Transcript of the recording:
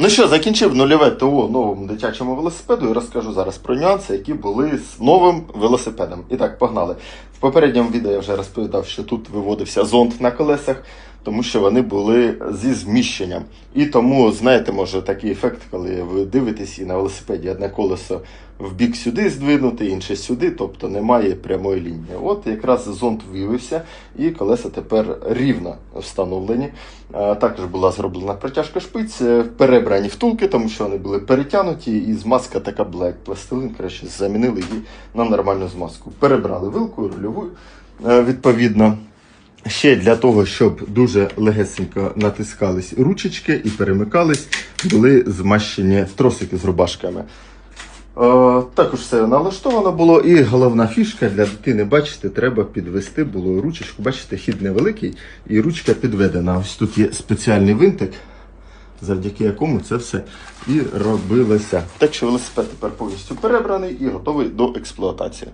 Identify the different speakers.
Speaker 1: Ну що, закінчив нульове ТО новому дитячому велосипеду і розкажу зараз про нюанси, які були з новим велосипедом. І так, погнали. В попередньому відео я вже розповідав, що тут виводився зонд на колесах, тому що вони були зі зміщенням. І тому, знаєте, може такий ефект, коли ви дивитесь і на велосипеді одне колесо в бік сюди здвинути, інше сюди, тобто немає прямої лінії. От якраз зонд виявився, і колеса тепер рівно встановлені. Також була зроблена протяжка шпиць, е, перебрані втулки, тому що вони були перетягнуті, і змазка така була, як пластилин. Коротше, замінили її на нормальну змазку. Перебрали вилку, рульову, е, відповідно. Ще для того, щоб дуже легесенько натискались ручечки і перемикались, були змащені тросики з рубашками. Е, також все налаштовано було. І головна фішка для дитини, бачите, треба підвести було ручечку. Бачите, хід невеликий і ручка підведена. Ось тут є спеціальний винтик, завдяки якому це все і робилося. Так що велосипед тепер повністю перебраний і готовий до експлуатації.